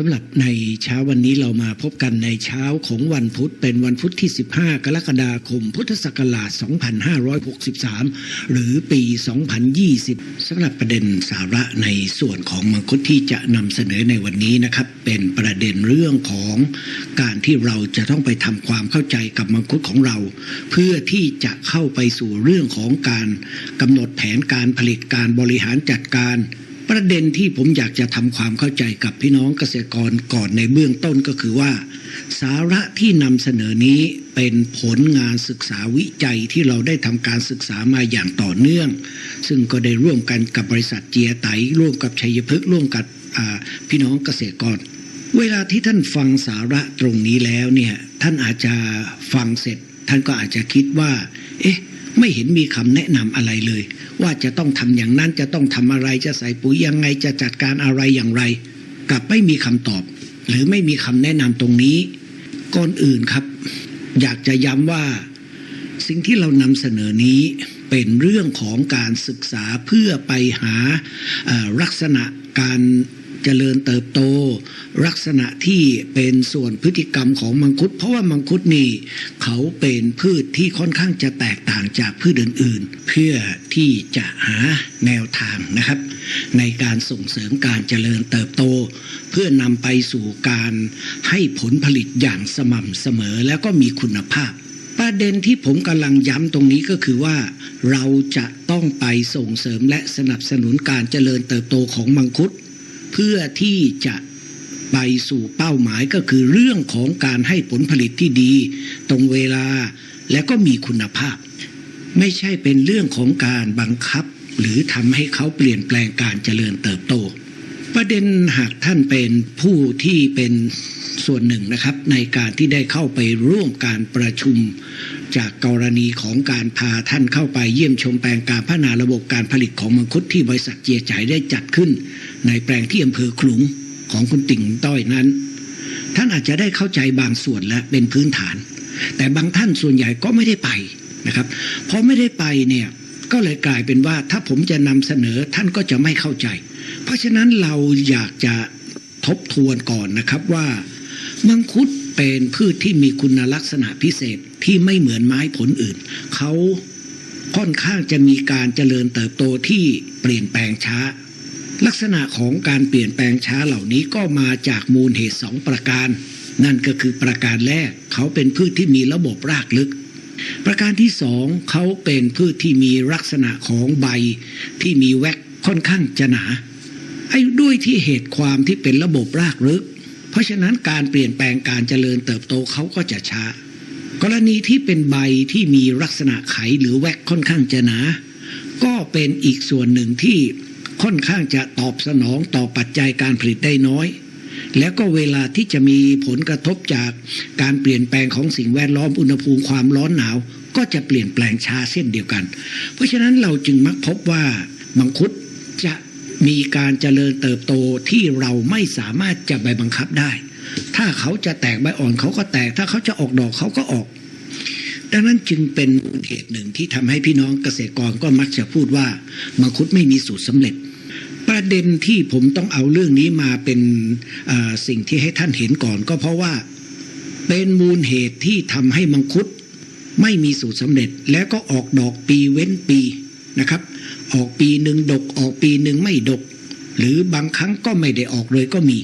สำหรับในเช้าวันนี้เรามาพบกันในเช้าของวันพุธเป็นวันพุธที่ 15 กรกฎาคม พุทธศักราช 2563 หรือปี 2020สำหรับประเด็นสาระในส่วนของมังคุดที่จะนำเสนอในวันนี้นะครับ เป็นประเด็นเรื่องของการที่เราจะต้องไปทำความเข้าใจกับมังคุดของเรา เพื่อที่จะเข้าไปสู่เรื่องของการกำหนดแผนการผลิตการบริหารจัดการ ประเด็นที่ผมอยากจะทำความเข้าใจกับพี่น้องเกษตรกรก่อนในเบื้องต้นก็คือว่า สาระที่นำเสนอนี้เป็นผลงานศึกษาวิจัยที่เราได้ทำการศึกษามาอย่างต่อเนื่อง ซึ่งก็ได้ร่วมกันกับบริษัทเจียไตร่วมกับชัยพฤกษ์ร่วมกับพี่น้องเกษตรกร เวลาที่ท่านฟังสาระตรงนี้แล้วเนี่ยท่านอาจจะฟังเสร็จ ท่านก็อาจจะคิดว่า เอ๊ะ ไม่เห็นมีคำแนะนำอะไรเลย ว่าจะต้องทำอย่างนั้นจะต้องทำอะไรจะใส่ปุ๋ยยังไงจะจัดการอะไรอย่างไร กลับไม่มีคำตอบ หรือไม่มีคำแนะนำตรงนี้ก่อนอื่นครับ อยากจะย้ำว่า สิ่งที่เรานำเสนอนี้เป็นเรื่องของการศึกษาเพื่อไปหาลักษณะการ เจริญเติบโต ลักษณะที่เป็นส่วนพฤติกรรมของมังคุด เพราะว่ามังคุดนี่เขาเป็นพืชที่ค่อนข้างจะแตกต่างจากพืชอื่นๆ เพื่อที่จะหาแนวทางนะครับ ในการส่งเสริมการเจริญเติบโต เพื่อนำไปสู่การให้ผลผลิตอย่างสม่ำเสมอแล้วก็มีคุณภาพประเด็นที่ผมกำลังย้ำตรงนี้ก็คือว่า เราจะต้องไปส่งเสริมและสนับสนุนการเจริญเติบโตของมังคุด เพื่อที่จะไปสู่เป้าหมายก็คือเรื่องของการให้ผลผลิตที่ดี ตรงเวลาและก็มีคุณภาพ ไม่ใช่เป็นเรื่องของการบังคับ หรือทำให้เขาเปลี่ยนแปลงการเจริญเติบโต ประเด็นหากท่านเป็นผู้ที่เป็นส่วนหนึ่งนะครับในการที่ได้เข้าไปร่วมการประชุม จากกรณีของการพาท่านเข้าไปเยี่ยมชมแปลงการพัฒนาระบบการผลิตของมังคุดที่บริษัทเจียจ่ายได้จัดขึ้น ในแปลงที่อำเภอขลุงของคุณติ่งต้อยนั้น ท่านอาจจะได้เข้าใจบางส่วนและเป็นพื้นฐาน แต่บางท่านส่วนใหญ่ก็ไม่ได้ไปนะครับพอไม่ได้ไปเนี่ยก็เลยกลายเป็นว่าถ้าผมจะนำเสนอท่านก็จะไม่เข้าใจ เพราะฉะนั้นเราอยากจะทบทวนก่อนนะครับว่ามังคุดเป็นพืชที่มีคุณลักษณะพิเศษที่ไม่เหมือนไม้ผลอื่น เขาค่อนข้างจะมีการเจริญเติบโตที่เปลี่ยนแปลงช้า ลักษณะของการเปลี่ยนแปลงช้าเหล่านี้ก็มาจากมูลเหตุสองประการ นั่นก็คือประการแรกเขาเป็นพืชที่มีระบบรากลึก ประการที่สองเขาเป็นพืชที่มีลักษณะของใบที่มีแวกค่อนข้างจะหนาไอ้ด้วยที่เหตุความที่เป็นระบบรากลึก เพราะฉะนั้นการเปลี่ยนแปลงการเจริญเติบโตเขาก็จะช้า กรณีที่เป็นใบที่มีลักษณะไขหรือแวกค่อนข้างจะหนา ก็เป็นอีกส่วนหนึ่งที่ ค่อนข้างจะตอบสนองต่อปัจจัยการผลิตได้น้อย แล้วก็เวลาที่จะมีผลกระทบจากการเปลี่ยนแปลงของสิ่งแวดล้อมอุณหภูมิความร้อนหนาว ก็จะเปลี่ยนแปลงช้าเช่นเดียวกัน เพราะฉะนั้นเราจึงมักพบว่ามังคุดจะมีการเจริญเติบโตที่เราไม่สามารถจะไปบังคับได้ ถ้าเขาจะแตกใบอ่อนเขาก็แตก ถ้าเขาจะออกดอกเขาก็ออก ดังนั้นจึงเป็นเหตุหนึ่งที่ทำให้พี่น้องเกษตรกรก็มักจะพูดว่ามังคุดไม่มีสูตรสำเร็จ ประเด็นที่ผมต้องเอาเรื่องนี้มาเป็นสิ่งที่ให้ท่านเห็นก่อน ก็เพราะว่าเป็นมูลเหตุที่ทำให้มังคุดไม่มีสูตรสำเร็จแล้วก็ออกดอกปีเว้นปีนะครับ ออกปีหนึ่งดกออกปีหนึ่งไม่ดก หรือบางครั้งก็ไม่ได้ออกเลยก็มี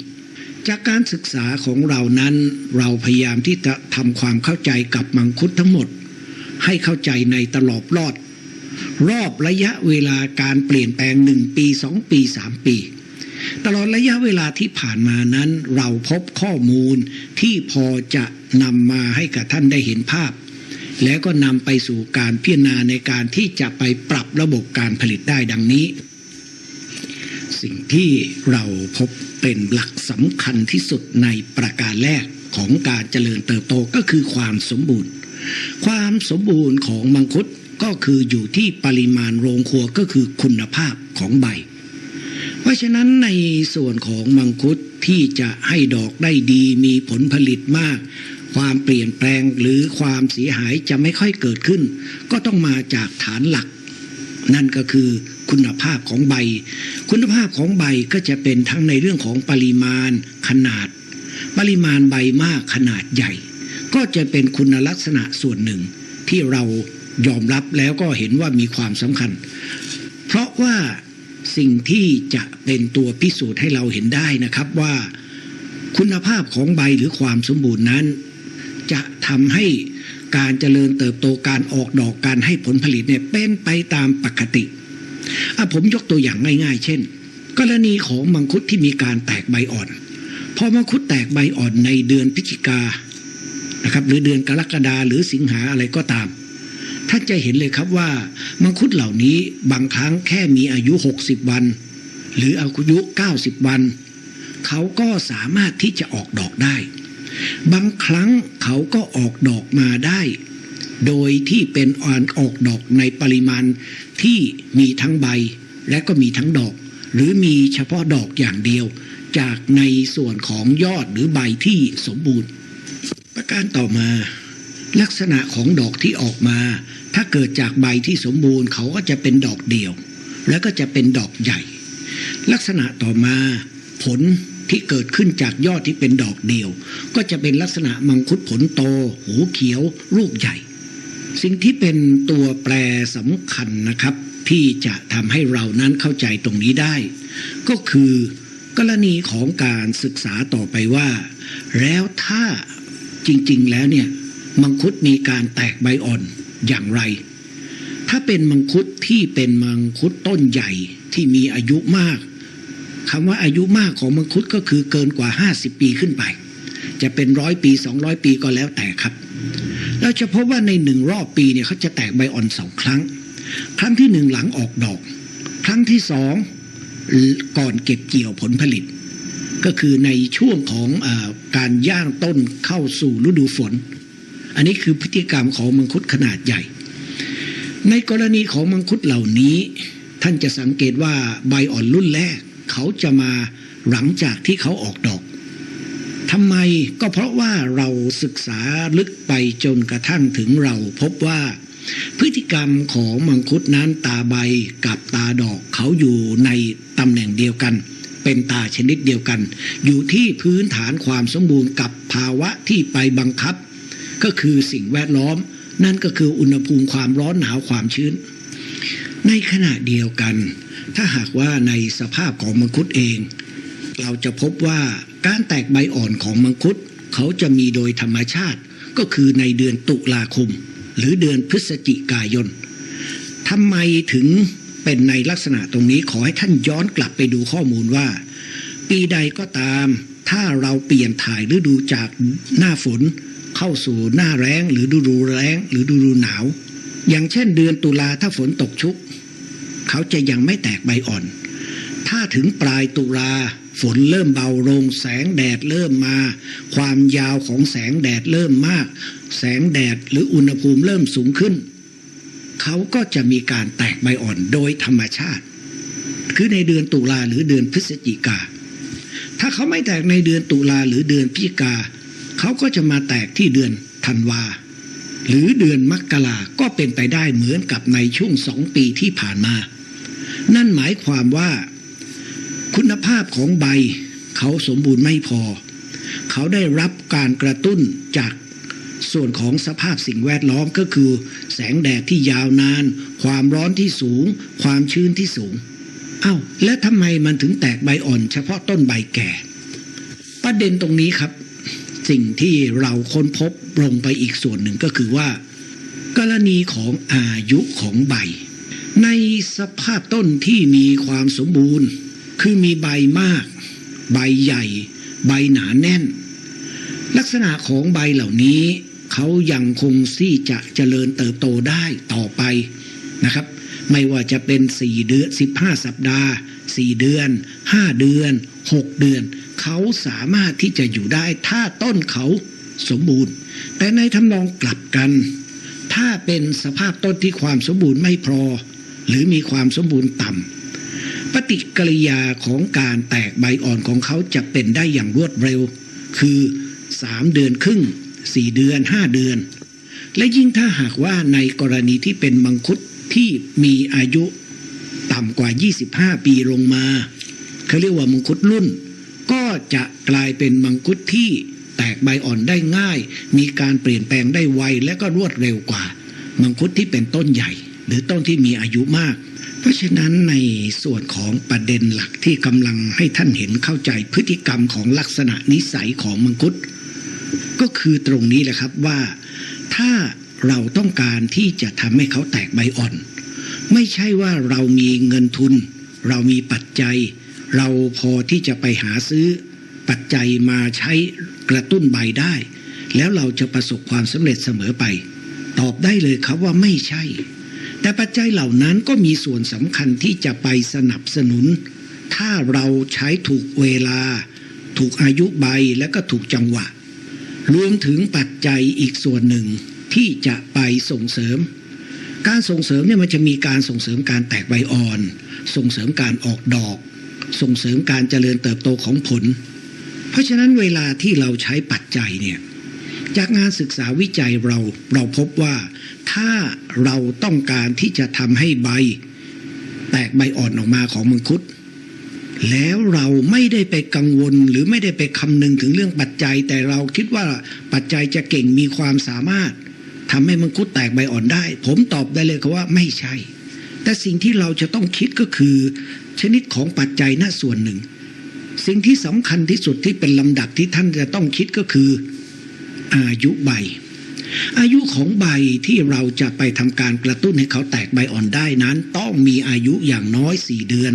จากการศึกษาของเรานั้นเราพยายามที่จะทำความเข้าใจกับมังคุดทั้งหมด ให้เข้าใจในตลอดรอด รอบระยะเวลาการเปลี่ยนแปลงหนึ่งปีสองปีสามปี ตลอดระยะเวลาที่ผ่านมานั้น เราพบข้อมูลที่พอจะนำมาให้กับท่านได้เห็นภาพ แล้วก็นำไปสู่การพิจารณาในการที่จะไปปรับระบบการผลิตได้ดังนี้ สิ่งที่เราพบเป็นหลักสำคัญที่สุดในประการแรกของการเจริญเติบโตก็คือความสมบูรณ์ ความสมบูรณ์ของมังคุด ก็คืออยู่ที่ปริมาณโรงครัวก็คือคุณภาพของใบ เพราะฉะนั้นในส่วนของมังคุดที่จะให้ดอกได้ดีมีผลผลิตมาก ความเปลี่ยนแปลงหรือความเสียหายจะไม่ค่อยเกิดขึ้น ก็ต้องมาจากฐานหลัก นั่นก็คือคุณภาพของใบ คุณภาพของใบก็จะเป็นทั้งในเรื่องของปริมาณขนาด ปริมาณใบมากขนาดใหญ่ ก็จะเป็นคุณลักษณะส่วนหนึ่งที่เรา ยอมรับแล้วก็เห็นว่ามีความสำคัญ เพราะว่าสิ่งที่จะเป็นตัวพิสูจน์ให้เราเห็นได้นะครับว่าคุณภาพของใบหรือความสมบูรณ์นั้น จะทำให้การเจริญเติบโตการออกดอกการให้ผลผลิตเนี่ยเป็นไปตามปกติอะผมยกตัวอย่างง่าย ๆ เช่น กรณีของมังคุดที่มีการแตกใบอ่อน พอมังคุดแตกใบอ่อนในเดือนพฤศจิกานะครับหรือเดือนกรกฎาหรือสิงหาอะไรก็ตาม ท่านจะเห็นเลยครับว่า มังคุดเหล่านี้บางครั้งแค่มีอายุ 60 วัน หรืออายุ 90 วัน เขาก็สามารถที่จะออกดอกได้ บางครั้งเขาก็ออกดอกมาได้ โดยที่เป็นอ่อนออกดอกในปริมาณที่มีทั้งใบและก็มีทั้งดอก หรือมีเฉพาะดอกอย่างเดียว จากในส่วนของยอดหรือใบที่สมบูรณ์ ประการต่อมา ลักษณะของดอกที่ออกมา ถ้าเกิดจากใบที่สมบูรณ์เขาก็จะเป็นดอกเดียว แล้วก็จะเป็นดอกใหญ่ ลักษณะต่อมาผลที่เกิดขึ้นจากยอดที่เป็นดอกเดียว ก็จะเป็นลักษณะมังคุดผลโตหูเขียวลูกใหญ่ สิ่งที่เป็นตัวแปรสำคัญนะครับ ที่จะทำให้เรานั้นเข้าใจตรงนี้ได้ ก็คือกรณีของการศึกษาต่อไปว่า แล้วถ้าจริงๆแล้วเนี่ย มังคุดมีการแตกใบอ่อนอย่างไร ถ้าเป็นมังคุดที่เป็นมังคุดต้นใหญ่ที่มีอายุมากคำว่าอายุมากของมังคุดก็คือเกินกว่า 50 ปีขึ้นไป จะเป็นร้อยปี 200 ปีก็แล้วแต่ครับแล้วจะพบว่าในหนึ่งรอบปีเนี่ยเขาจะแตกใบอ่อนสองครั้ง ครั้งที่หนึ่งหลังออกดอก ครั้งที่สองก่อนเก็บเกี่ยวผลผลิต ก็คือในช่วงของอการย่างต้นเข้าสู่ฤดูฝน อันนี้คือพฤติกรรมของมังคุดขนาดใหญ่ ในกรณีของมังคุดเหล่านี้ ท่านจะสังเกตว่าใบอ่อนรุ่นแรก เขาจะมาหลังจากที่เขาออกดอกทำไมก็เพราะว่าเราศึกษาลึกไปจนกระทั่งถึงเราพบว่า พฤติกรรมของมังคุดนั้นตาใบกับตาดอกเขาอยู่ในตำแหน่งเดียวกัน เป็นตาชนิดเดียวกัน อยู่ที่พื้นฐานความสมบูรณ์กับภาวะที่ไปบังคับ ก็คือสิ่งแวดล้อม นั่นก็คืออุณหภูมิความร้อนหนาวความชื้น ในขณะเดียวกัน ถ้าหากว่าในสภาพของมังคุดเอง เราจะพบว่าการแตกใบอ่อนของมังคุดเขาจะมีโดยธรรมชาติก็คือในเดือนตุลาคม หรือเดือนพฤศจิกายนทำไมถึงเป็นในลักษณะตรงนี้ขอให้ท่านย้อนกลับไปดูข้อมูลว่า ปีใดก็ตาม ถ้าเราเปลี่ยนถ่ายฤดูจากหน้าฝน เข้าสู่หน้าแรงหรือดูแรงหรือดูหนาว อย่างเช่นเดือนตุลาถ้าฝนตกชุก เขาจะยังไม่แตกใบอ่อน ถ้าถึงปลายตุลาฝนเริ่มเบาลงแสงแดดเริ่มมา ความยาวของแสงแดดเริ่มมาก แสงแดดหรืออุณหภูมิเริ่มสูงขึ้น เขาก็จะมีการแตกใบอ่อนโดยธรรมชาติ คือในเดือนตุลาหรือเดือนพฤศจิกาถ้าเขาไม่แตกในเดือนตุลาหรือเดือนพฤศจิกา เขาก็จะมาแตกที่เดือนธันวา หรือเดือนมกราก็เป็นไปได้เหมือนกับในช่วงสองปีที่ผ่านมา นั่นหมายความว่า คุณภาพของใบเขาสมบูรณ์ไม่พอ เขาได้รับการกระตุ้นจากส่วนของสภาพสิ่งแวดล้อมก็คือ แสงแดดที่ยาวนาน ความร้อนที่สูง ความชื้นที่สูงเอ้าแล้วทำไมมันถึงแตกใบอ่อนเฉพาะต้นใบแก่ ประเด็นตรงนี้ครับ สิ่งที่เราค้นพบลงไปอีกส่วนหนึ่งก็คือว่า กรณีของอายุของใบ ในสภาพต้นที่มีความสมบูรณ์ คือมีใบมาก ใบใหญ่ ใบหนาแน่น ลักษณะของใบเหล่านี้เขายังคงที่จะเจริญเติบโตได้ต่อไปนะครับ ไม่ว่าจะเป็น 4 เดือน 15 สัปดาห์ 4 เดือน 5 เดือน 6 เดือน เขาสามารถที่จะอยู่ได้ถ้าต้นเขาสมบูรณ์ แต่ในทำนองกลับกัน ถ้าเป็นสภาพต้นที่ความสมบูรณ์ไม่พอ หรือมีความสมบูรณ์ต่ำปฏิกิริยาของการแตกใบอ่อนของเขาจะเป็นได้อย่างรวดเร็ว คือ 3 เดือนครึ่ง 4 เดือน 5 เดือน และยิ่งถ้าหากว่าในกรณีที่เป็นมังคุดที่มีอายุต่ำกว่า 25 ปีลงมาเขาเรียกว่ามังคุดรุ่น ก็จะกลายเป็นมังคุดที่แตกใบอ่อนได้ง่าย มีการเปลี่ยนแปลงได้ไวและก็รวดเร็วกว่า มังคุดที่เป็นต้นใหญ่ หรือต้นที่มีอายุมาก เพราะฉะนั้นในส่วนของประเด็นหลักที่กำลังให้ท่านเห็นเข้าใจพฤติกรรมของลักษณะนิสัยของมังคุดก็คือตรงนี้แหละครับว่า ถ้าเราต้องการที่จะทำให้เขาแตกใบอ่อน ไม่ใช่ว่าเรามีเงินทุน เรามีปัจจัย เราพอที่จะไปหาซื้อปัจจัยมาใช้กระตุ้นใบได้ แล้วเราจะประสบความสำเร็จเสมอไป ตอบได้เลยครับว่าไม่ใช่ แต่ปัจจัยเหล่านั้นก็มีส่วนสำคัญที่จะไปสนับสนุน ถ้าเราใช้ถูกเวลา ถูกอายุใบและก็ถูกจังหวะ รวมถึงปัจจัยอีกส่วนหนึ่งที่จะไปส่งเสริม การส่งเสริมเนี่ยมันจะมีการส่งเสริมการแตกใบอ่อน ส่งเสริมการออกดอก ส่งเสริมการเจริญเติบโตของผล เพราะฉะนั้นเวลาที่เราใช้ปัจจัยเนี่ยจากงานศึกษาวิจัยเราเราพบว่าถ้าเราต้องการที่จะทำให้ใบ แตกใบอ่อนออกมาของมังคุดแล้วเราไม่ได้ไปกังวลหรือไม่ได้ไปคำนึงถึงเรื่องปัจจัย แต่เราคิดว่าปัจจัยจะเก่งมีความสามารถทำให้มังคุดแตกใบอ่อนได้ ผมตอบได้เลยครับว่าไม่ใช่ แต่สิ่งที่เราจะต้องคิดก็คือ ชนิดของปัจจัยน่าส่วนหนึ่ง สิ่งที่สำคัญที่สุดที่เป็นลำดับที่ท่านจะต้องคิดก็คือ อายุใบ อายุของใบที่เราจะไปทำการกระตุ้นให้เขาแตกใบอ่อนได้นั้น ต้องมีอายุอย่างน้อยสี่เดือน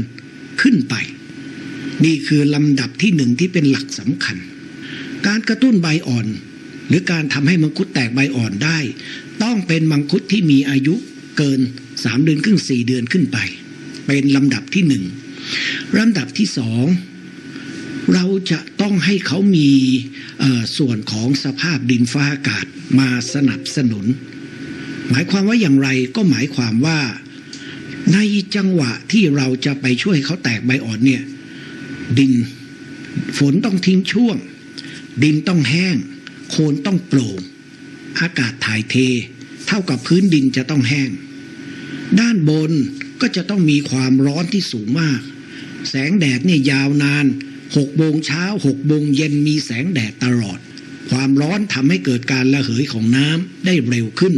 ขึ้นไป นี่คือลำดับที่หนึ่งที่เป็นหลักสำคัญ การกระตุ้นใบอ่อน หรือการทำให้มังคุดแตกใบอ่อนได้ ต้องเป็นมังคุดที่มีอายุเกินสามเดือนครึ่งสี่เดือนขึ้นไป เป็นลำดับที่หนึ่งลำดับที่สองเราจะต้องให้เขามีส่วนของสภาพดินฟ้าอากาศมาสนับสนุน หมายความว่าอย่างไรก็หมายความว่าในจังหวะที่เราจะไปช่วยเขาแตกใบอ่อนเนี่ย ดินฝนต้องทิ้งช่วง ดินต้องแห้ง โคนต้องโปร่ง อากาศถ่ายเท เท่ากับพื้นดินจะต้องแห้ง ด้านบน ก็จะต้องมีความร้อนที่สูงมาก แสงแดดเนี่ยยาวนานหกโมงเช้าหกโมงเย็นมีแสงแดดตลอด ความร้อนทำให้เกิดการระเหยของน้ำได้เร็วขึ้น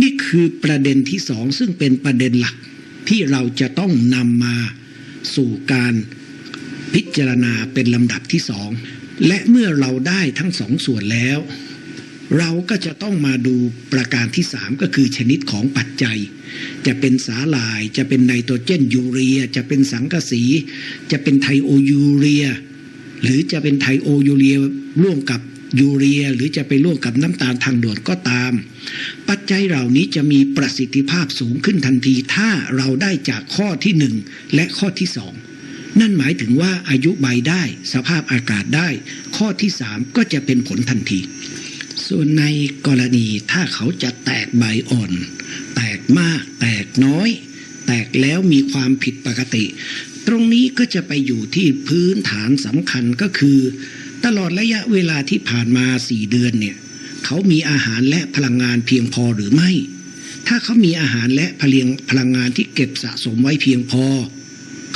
นี่คือประเด็นที่สองซึ่งเป็นประเด็นหลักที่เราจะต้องนำมาสู่การพิจารณาเป็นลำดับที่สองและเมื่อเราได้ทั้งสองส่วนแล้ว เราก็จะต้องมาดูประการที่สามก็คือชนิดของปัจจัย จะเป็นสาลาย จะเป็นไนโตรเจนยูเรีย จะเป็นสังกะสี จะเป็นไทโอยูเรีย หรือจะเป็นไทโอยูเรียร่วมกับยูเรีย หรือจะไปร่วมกับน้ำตาลทางด่วนก็ตาม ปัจจัยเหล่านี้จะมีประสิทธิภาพสูงขึ้นทันทีถ้าเราได้จากข้อที่หนึ่งและข้อที่สองนั่นหมายถึงว่าอายุใบได้ สภาพอากาศได้ ข้อที่สามก็จะเป็นผลทันที ส่วนในกรณีถ้าเขาจะแตกใบอ่อน แตกมาก แตกน้อย แตกแล้วมีความผิดปกติ ตรงนี้ก็จะไปอยู่ที่พื้นฐานสำคัญก็คือ ตลอดระยะเวลาที่ผ่านมาสี่เดือนเนี่ย เขามีอาหารและพลังงานเพียงพอหรือไม่ ถ้าเขามีอาหารและพลังพลังงานที่เก็บสะสมไว้เพียงพอ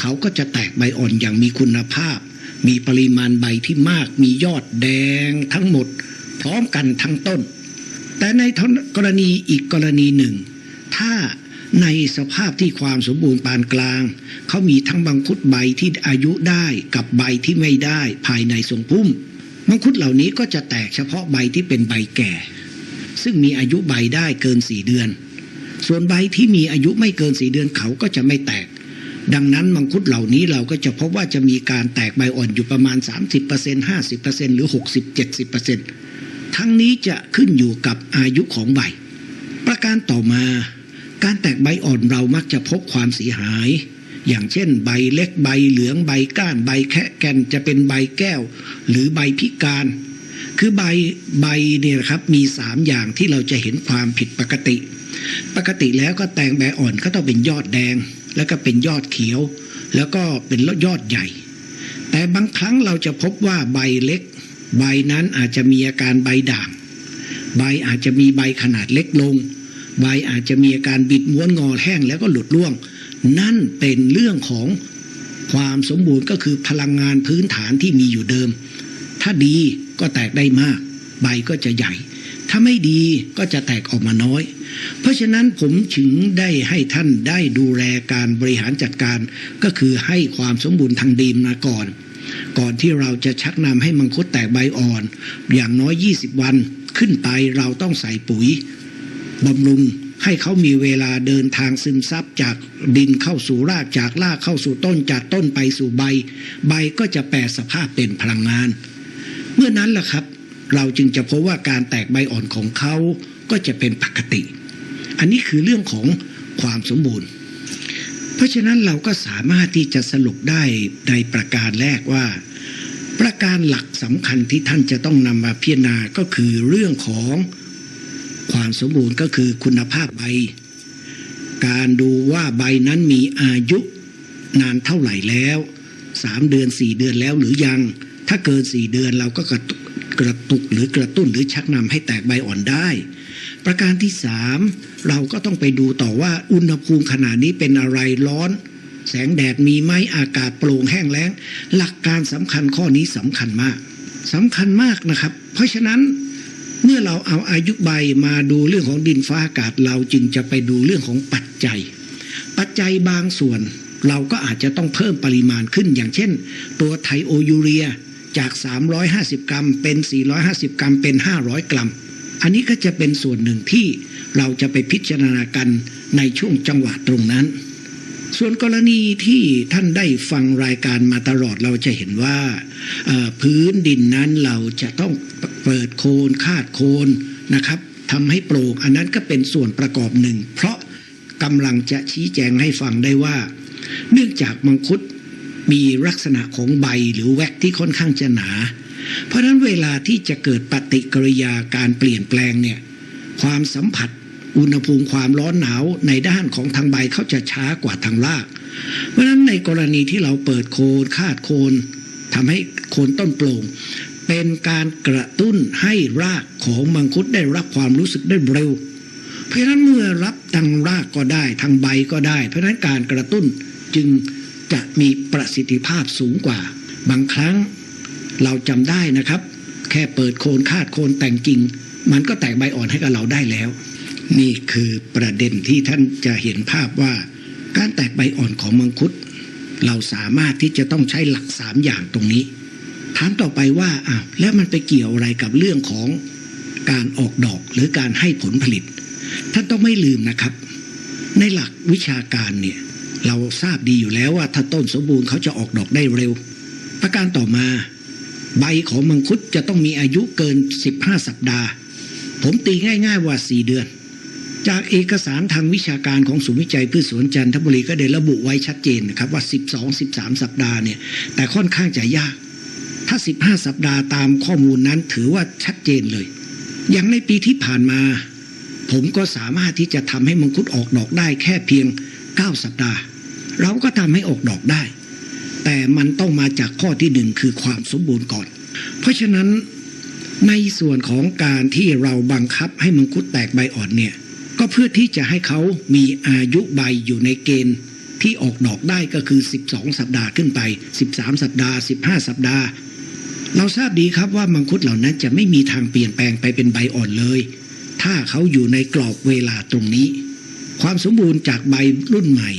เขาก็จะแตกใบอ่อนอย่างมีคุณภาพ มีปริมาณใบที่มาก มียอดแดงทั้งหมด พร้อมกันทั้งต้น แต่ในกรณีอีกกรณีหนึ่ง ถ้าในสภาพที่ความสมบูรณ์ปานกลาง เขามีทั้งบังคุดใบที่อายุได้กับใบที่ไม่ได้ภายในทรงพุ่มมังคุดเหล่านี้ก็จะแตกเฉพาะใบที่เป็นใบแก่ ซึ่งมีอายุใบได้เกินสี่เดือน ส่วนใบที่มีอายุไม่เกินสี่เดือนเขาก็จะไม่แตก ดังนั้นมังคุดเหล่านี้เราก็จะพบว่าจะมีการแตกใบอ่อนอยู่ประมาณ 30% 50%หรือ 60-70% ทั้งนี้จะขึ้นอยู่กับอายุของใบ ประการต่อมา การแตกใบอ่อนเรามักจะพบความเสียหาย อย่างเช่น ใบเล็กใบเหลืองใบก้านใบแคะแกนจะเป็นใบแก้ว หรือใบพิการ คือใบใบเนี่ยครับมีสามอย่างที่เราจะเห็นความผิดปกติ ปกติแล้วก็แตงใบอ่อนก็ต้องเป็นยอดแดง แล้วก็เป็นยอดเขียว แล้วก็เป็นยอดใหญ่ แต่บางครั้งเราจะพบว่าใบเล็ก ใบนั้นอาจจะมีอาการใบด่าง ใบอาจจะมีใบขนาดเล็กลง ใบอาจจะมีอาการบิดม้วนงอแห้งแล้วก็หลุดร่วง นั่นเป็นเรื่องของความสมบูรณ์ก็คือพลังงานพื้นฐานที่มีอยู่เดิม ถ้าดีก็แตกได้มาก ใบก็จะใหญ่ ถ้าไม่ดีก็จะแตกออกมาน้อย เพราะฉะนั้นผมถึงได้ให้ท่านได้ดูแลการบริหารจัดการ ก็คือให้ความสมบูรณ์ทางดินมาก่อน ก่อนที่เราจะชักนำให้มังคุดแตกใบอ่อน อย่างน้อย 20 วันขึ้นไปเราต้องใส่ปุ๋ยบำรุงให้เขามีเวลาเดินทางซึมซับจากดินเข้าสู่รากจากรากเข้าสู่ต้นจากต้นไปสู่ใบ ใบก็จะแปลสภาพเป็นพลังงาน เมื่อนั้นล่ะครับ เราจึงจะพบว่าการแตกใบอ่อนของเขาก็จะเป็นปกติ อันนี้คือเรื่องของความสมบูรณ์ เพราะฉะนั้นเราก็สามารถที่จะสรุปได้ในประการแรกว่า ประการหลักสำคัญที่ท่านจะต้องนำมาพิจารณาก็คือเรื่องของความสมบูรณ์ก็คือคุณภาพใบ การดูว่าใบนั้นมีอายุนานเท่าไหร่แล้วสามเดือนสี่เดือนแล้วหรือยัง ถ้าเกินสี่เดือนเราก็กระตุกกระตุกหรือกระตุ้นหรือชักนำให้แตกใบอ่อนได้ ประการที่สามเราก็ต้องไปดูต่อว่าอุณหภูมิขนาดนี้เป็นอะไรร้อน แสงแดดมีไหมอากาศโปร่งแห้งแล้ง หลักการสำคัญข้อนี้สำคัญมากสำคัญมากนะครับ เพราะฉะนั้นเมื่อเราเอาอายุใบมาดูเรื่องของดินฟ้าอากาศเราจึงจะไปดูเรื่องของปัจจัย ปัจจัยบางส่วนเราก็อาจจะต้องเพิ่มปริมาณขึ้นอย่างเช่น ตัวไทโอยูเรียจาก 350 กรัมเป็น 450 กรัมเป็น 500 กรัม อันนี้ก็จะเป็นส่วนหนึ่งที่เราจะไปพิจารณากันในช่วงจังหวะตรงนั้น ส่วนกรณีที่ท่านได้ฟังรายการมาตลอดเราจะเห็นว่าพื้นดินนั้นเราจะต้องเปิดโคนคาดโคนนะครับทำให้โปร่งอันนั้นก็เป็นส่วนประกอบหนึ่ง เพราะกำลังจะชี้แจงให้ฟังได้ว่า เนื่องจากมังคุดมีลักษณะของใบหรือแวกที่ค่อนข้างจะหนา เพราะฉะนั้นเวลาที่จะเกิดปฏิกิริยาการเปลี่ยนแปลงเนี่ยความสัมผัสอุณหภูมิความร้อนหนาวในด้านของทางใบเขาจะช้ากว่าทางราก เพราะฉะนั้นในกรณีที่เราเปิดโคนคาดโคนทำให้โคนต้นโปร่งเป็นการกระตุ้นให้รากของมังคุดได้รับความรู้สึกได้เร็ว เพราะฉะนั้นเมื่อรับทางรากก็ได้ทางใบก็ได้ เพราะฉะนั้นการกระตุ้นจึงจะมีประสิทธิภาพสูงกว่า บางครั้ง เราจำได้นะครับ แค่เปิดโคนคาดโคนแต่งกิ่ง มันก็แตกใบอ่อนให้กับเราได้แล้ว นี่คือประเด็นที่ท่านจะเห็นภาพว่า การแตกใบอ่อนของมังคุด เราสามารถที่จะต้องใช้หลักสามอย่างตรงนี้ถามต่อไปว่าอ้าวแล้วมันไปเกี่ยวอะไรกับเรื่องของการออกดอกหรือการให้ผลผลิต ท่านต้องไม่ลืมนะครับ ในหลักวิชาการเนี่ยเราทราบดีอยู่แล้วว่าถ้าต้นสมบูรณ์เขาจะออกดอกได้เร็ว ประการต่อมา ใบของมังคุดจะต้องมีอายุเกิน 15 สัปดาห์ ผมตีง่ายๆว่า 4 เดือน จากเอกสารทางวิชาการของศูนย์วิจัยพืชสวนจันทบุรีก็ได้ระบุไว้ชัดเจนนะครับว่า 12-13 สัปดาห์เนี่ยแต่ค่อนข้างจะยาก ถ้า 15 สัปดาห์ตามข้อมูลนั้นถือว่าชัดเจนเลย อย่างในปีที่ผ่านมา ผมก็สามารถที่จะทำให้มังคุดออกดอกได้แค่เพียง 9 สัปดาห์ เราก็ทำให้ออกดอกได้ แต่มันต้องมาจากข้อที่หนึ่งคือความสมบูรณ์ก่อน เพราะฉะนั้นในส่วนของการที่เราบังคับให้มังคุดแตกใบอ่อนเนี่ย ก็เพื่อที่จะให้เขามีอายุใบอยู่ในเกณฑ์ที่ออกดอกได้ก็คือ 12 สัปดาห์ขึ้นไป 13 สัปดาห์ 15 สัปดาห์ เราทราบดีครับว่ามังคุดเหล่านั้นจะไม่มีทางเปลี่ยนแปลงไปเป็นใบอ่อนเลย ถ้าเขาอยู่ในกรอบเวลาตรงนี้ ความสมบูรณ์จากใบรุ่นใหม่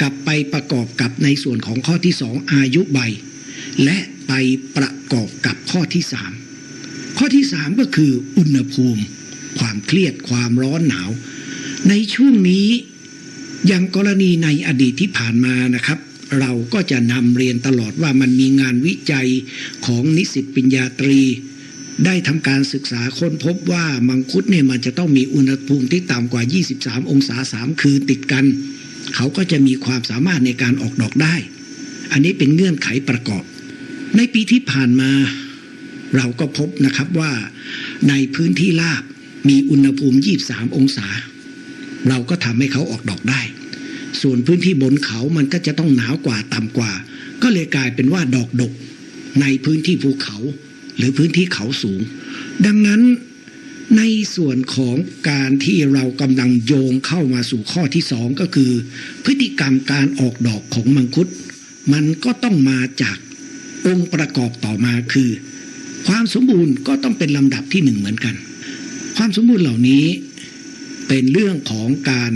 กลับไปประกอบกับในส่วนของข้อที่สองอายุใบ และไปประกอบกับข้อที่สามข้อที่สามก็คืออุณหภูมิ ความเครียดความร้อนหนาว ในช่วงนี้อย่างกรณีในอดีตที่ผ่านมานะครับ เราก็จะนำเรียนตลอดว่ามันมีงานวิจัยของนิสิตปริญญาตรี ได้ทำการศึกษาค้นพบว่ามังคุดเนี่ยมันจะต้องมีอุณหภูมิที่ต่ำกว่า 23 องศา 3 คืนติดกัน เขาก็จะมีความสามารถในการออกดอกได้ อันนี้เป็นเงื่อนไขประกอบ ในปีที่ผ่านมา เราก็พบนะครับว่า ในพื้นที่ราบมีอุณหภูมิ 23 องศา เราก็ทำให้เขาออกดอกได้ ส่วนพื้นที่บนเขามันก็จะต้องหนาวกว่าต่ำกว่า ก็เลยกลายเป็นว่าดอกดกในพื้นที่ภูเขา หรือพื้นที่เขาสูง ดังนั้น ในส่วนของการที่เรากำลังโยงเข้ามาสู่ข้อที่สองก็คือ พฤติกรรมการออกดอกของมังคุด มันก็ต้องมาจากองค์ประกอบต่อมาคือ ความสมบูรณ์ก็ต้องเป็นลำดับที่หนึ่งเหมือนกัน ความสมบูรณ์เหล่านี้เป็นเรื่องของการ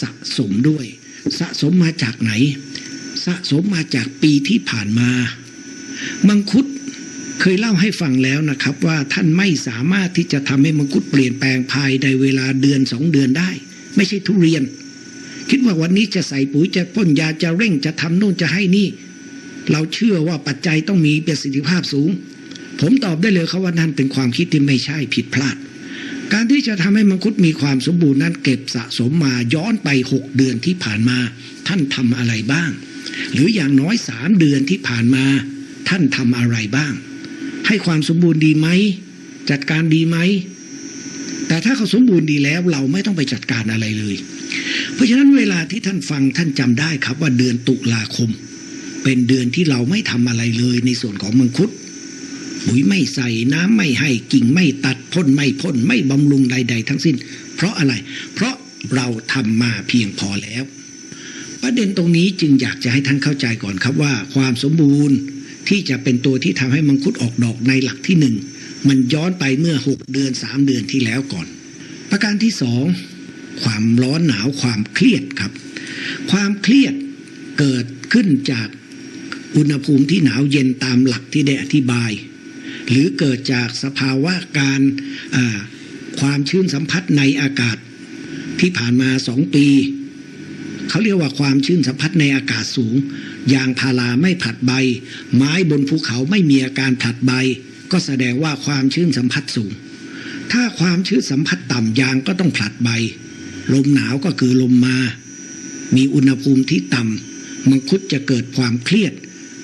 สะสมด้วย สะสมมาจากไหน สะสมมาจากปีที่ผ่านมา มังคุด เคยเล่าให้ฟังแล้วนะครับว่าท่านไม่สามารถที่จะทำให้มังคุดเปลี่ยนแปลงภายในเวลาเดือนสองเดือนได้ ไม่ใช่ทุเรียน คิดว่าวันนี้จะใส่ปุ๋ยจะพ่นยาจะเร่งจะทำโน่นจะให้นี่ เราเชื่อว่าปัจจัยต้องมีประสิทธิภาพสูง ผมตอบได้เลยครับว่านั่นเป็นความคิดที่ไม่ใช่ผิดพลาด การที่จะทำให้มังคุดมีความสมบูรณ์นั้นเก็บสะสมมาย้อนไปหกเดือนที่ผ่านมา ท่านทำอะไรบ้าง หรืออย่างน้อยสามเดือนที่ผ่านมา ท่านทำอะไรบ้าง ให้ความสมบูรณ์ดีไหม จัดการดีไหม แต่ถ้าเขาสมบูรณ์ดีแล้วเราไม่ต้องไปจัดการอะไรเลย เพราะฉะนั้นเวลาที่ท่านฟังท่านจำได้ครับว่าเดือนตุลาคม เป็นเดือนที่เราไม่ทำอะไรเลยในส่วนของเมังคุดปุ๋ยไม่ใส่น้ำไม่ให้กิ่งไม่ตัดพ่นไม่พ่นไม่บำรุงใด ๆ ทั้งสิ้น เพราะอะไร เพราะเราทำมาเพียงพอแล้ว ประเด็นตรงนี้จึงอยากจะให้ท่านเข้าใจก่อนครับว่า ความสมบูรณ์ ที่จะเป็นตัวที่ทำให้มังคุดออกดอกในหลักที่หนึ่งมันย้อนไปเมื่อหกเดือนสามเดือนที่แล้วก่อน ประการที่สองความร้อนหนาวความเครียดครับ ความเครียดเกิดขึ้นจากอุณหภูมิที่หนาวเย็นตามหลักที่ได้อธิบาย หรือเกิดจากสภาวะการความชื้นสัมผัสในอากาศที่ผ่านมาสองปี เขาเรียกว่าความชื้นสัมผัสในอากาศสูง ยางพาราไม่ผลัดใบ ไม้บนภูเขาไม่มีอาการผลัดใบ ก็แสดงว่าความชื้นสัมผัสสูง ถ้าความชื้นสัมผัสต่ำยางก็ต้องผลัดใบ ลมหนาวก็คือลมมา มีอุณหภูมิที่ต่ำมังคุดจะเกิดความเครียด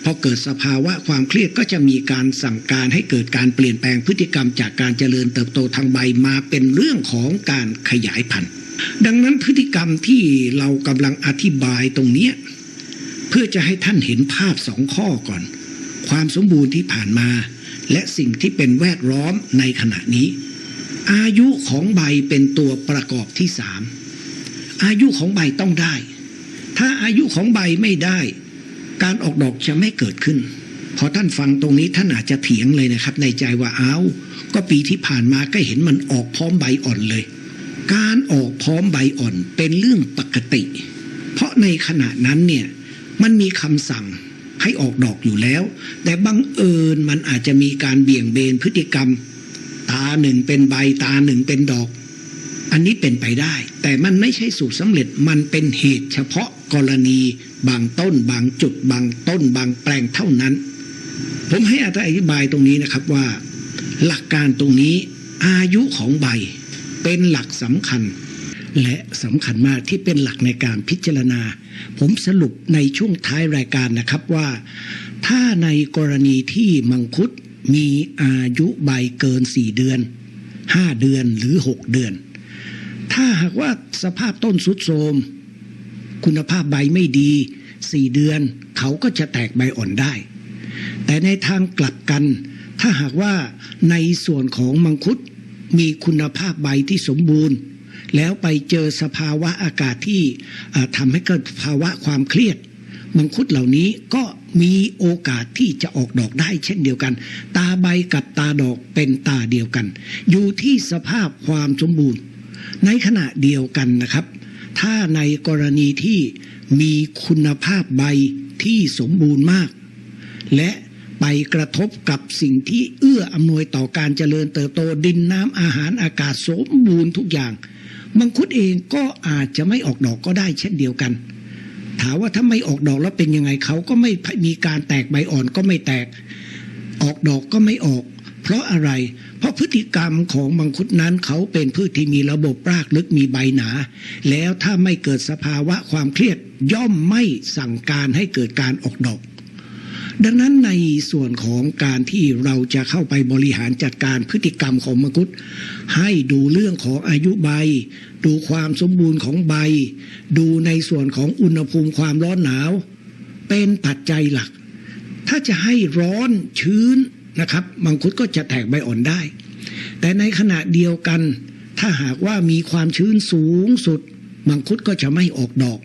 พอเกิดสภาวะความเครียดก็จะมีการสั่งการให้เกิดการเปลี่ยนแปลงพฤติกรรมจากการเจริญเติบโตทางใบมาเป็นเรื่องของการขยายพันธุ์ ดังนั้นพฤติกรรมที่เรากำลังอธิบายตรงเนี้ พื่อจะให้ท่านเห็นภาพสองข้อก่อน ความสมบูรณ์ที่ผ่านมา และสิ่งที่เป็นแวดล้อมในขณะนี้ อายุของใบเป็นตัวประกอบที่สามอายุของใบต้องได้ ถ้าอายุของใบไม่ได้ การออกดอกจะไม่เกิดขึ้นพอท่านฟังตรงนี้ท่านอาจจะเถียงเลยนะครับ ในใจว่าเอา้า ก็ปีที่ผ่านมาก็เห็นมันออกพร้อมใบอ่อนเลย การออกพร้อมใบอ่อนเป็นเรื่องปกติ เพราะในขณะนั้นเนี่ย มันมีคำสั่งให้ออกดอกอยู่แล้ว แต่บังเอิญมันอาจจะมีการเบี่ยงเบนพฤติกรรม ตาหนึ่งเป็นใบตาหนึ่งเป็นดอก อันนี้เป็นไปได้ แต่มันไม่ใช่สูตรสำเร็จมันเป็นเหตุเฉพาะกรณี บางต้น บางจุด บางต้น บางแปลงเท่านั้น ผมให้อธิบายตรงนี้นะครับว่า หลักการตรงนี้อายุของใบเป็นหลักสำคัญ และสำคัญมากที่เป็นหลักในการพิจารณา ผมสรุปในช่วงท้ายรายการนะครับว่า ถ้าในกรณีที่มังคุดมีอายุใบเกิน 4 เดือน 5 เดือนหรือ 6 เดือน ถ้าหากว่าสภาพต้นสุดโทมคุณภาพใบไม่ดี 4 เดือน เขาก็จะแตกใบอ่อนได้ แต่ในทางกลับกัน ถ้าหากว่าในส่วนของมังคุดมีคุณภาพใบที่สมบูรณ์ แล้วไปเจอสภาวะอากาศที่อ่าทำให้เกิดภาวะความเครียด มังคุดเหล่านี้ก็มีโอกาสที่จะออกดอกได้เช่นเดียวกัน ตาใบกับตาดอกเป็นตาเดียวกัน อยู่ที่สภาพความสมบูรณ์ ในขณะเดียวกันนะครับ ถ้าในกรณีที่มีคุณภาพใบที่สมบูรณ์มาก และไปกระทบกับสิ่งที่เอื้ออำนวยต่อการเจริญเติบโตดินน้ำอาหารอากาศสมบูรณ์ทุกอย่าง มังคุดเองก็อาจจะไม่ออกดอกก็ได้เช่นเดียวกัน ถามว่าถ้าไม่ออกดอกแล้วเป็นยังไงเขาก็ไม่มีการแตกใบอ่อนก็ไม่แตก ออกดอกก็ไม่ออก เพราะอะไร เพราะพฤติกรรมของมังคุดนั้นเขาเป็นพืชที่มีระบบรากลึกมีใบหนา แล้วถ้าไม่เกิดสภาวะความเครียดย่อมไม่สั่งการให้เกิดการออกดอก ดังนั้นในส่วนของการที่เราจะเข้าไปบริหารจัดการพฤติกรรมของมังคุดให้ดูเรื่องของอายุใบ ดูความสมบูรณ์ของใบ ดูในส่วนของอุณหภูมิความร้อนหนาว เป็นปัจจัยหลัก ถ้าจะให้ร้อนชื้นนะครับมังคุดก็จะแตกใบอ่อนได้ แต่ในขณะเดียวกัน ถ้าหากว่ามีความชื้นสูงสุดมังคุดก็จะไม่ออกดอก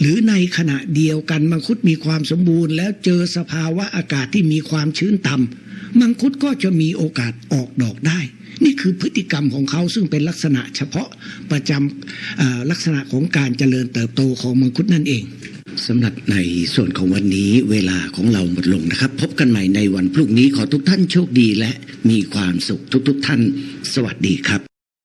หรือในขณะเดียวกันมังคุดมีความสมบูรณ์ แล้วเจอสภาวะอากาศที่มีความชื้นต่ำมังคุดก็จะมีโอกาสออกดอกได้ นี่คือพฤติกรรมของเขาซึ่งเป็นลักษณะเฉพาะประจำลักษณะของการเจริญเติบโตของมังคุดนั่นเองสำหรับในส่วนของวันนี้เวลาของเราหมดลงนะครับ พบกันใหม่ในวันพรุ่งนี้ขอทุกท่านโชคดีและมีความสุขทุกๆท่าน สวัสดีครับ